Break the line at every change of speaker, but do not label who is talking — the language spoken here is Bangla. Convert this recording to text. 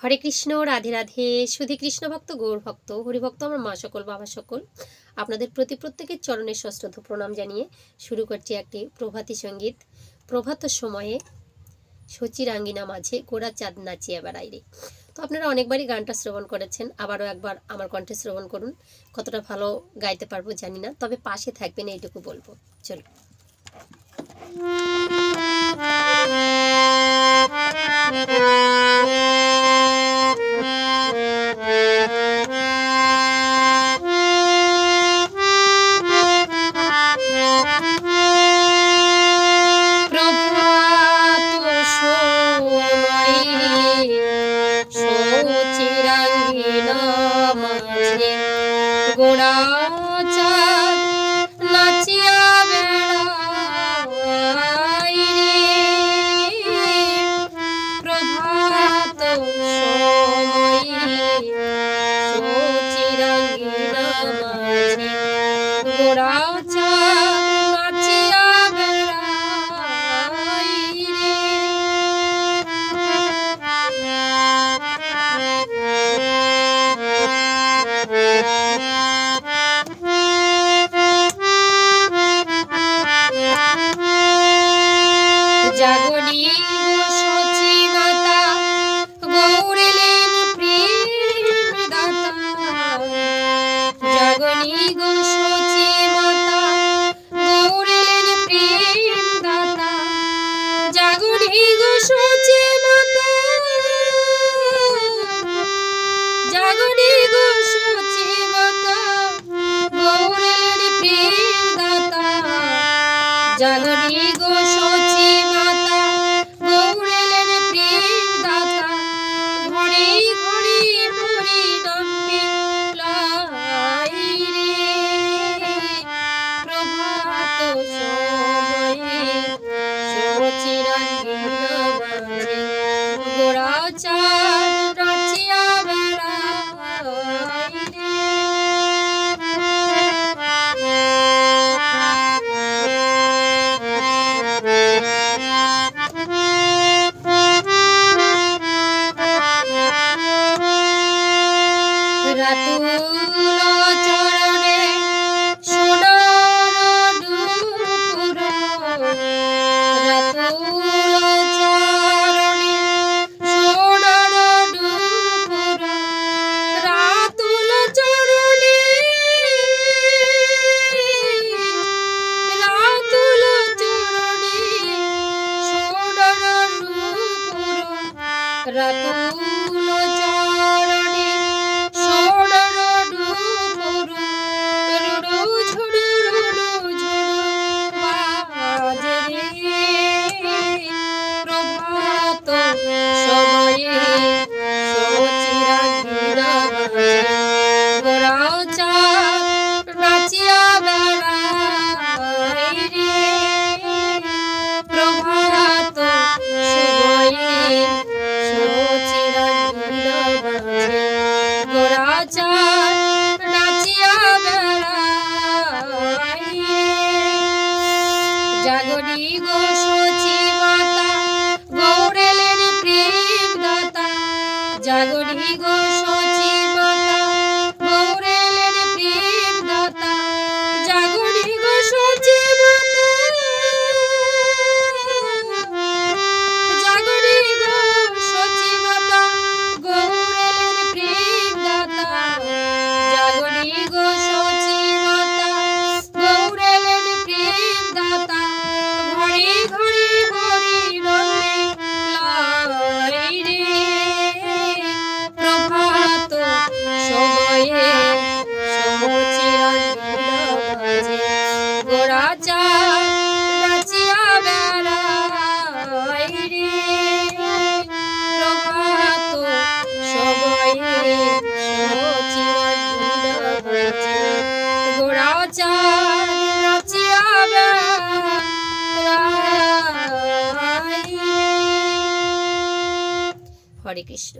হরে কৃষ্ণ, রাধে রাধে সুধী কৃষ্ণ ভক্ত, গৌর ভক্ত হরিভক্ত আমার মা সকল, বাবা সকল। আপনাদের প্রতি প্রত্যেকের চরণের সশ্রদ্ধ প্রণাম জানিয়ে শুরু করছি একটি প্রভাতী সংগীত। প্রভাত সময়ে সচির আঙ্গিনা মাঝে গোড়া চাঁদ নাচিয়া বেড়াই রে। তো আপনারা অনেকবারই গানটা শ্রবণ করেছেন, আবারও একবার আমার কণ্ঠে শ্রবণ করুন। কতটা ভালো গাইতে পারব জানি না, তবে পাশে থাকবেন এইটুকু বলব। চলো সচিরাঙ্গিনা মাঝে জাগনি গো সচি মাতা গৌরিলেন প্রেম দাতা ঘরে ঘরে ভরে নম্বি প্রভাত সময়ে চাঁদ রাতুল চরণে সোনার দুপুর রাতুল চরণে সোনার দুপুর রাতুল চরণে রাতুল চরণে সোনার দুপুর রাতুল চরণে গোড়া চাঁদ নাচিয়া বেড়াই রে প্রভাত গোড়া চাঁদ নাচিয়া বেড়াই রে জাগনি গো সচি মাতা গৌরেলের প্রেম দাতা জাগনি গো সচি হরে কৃষ্ণ।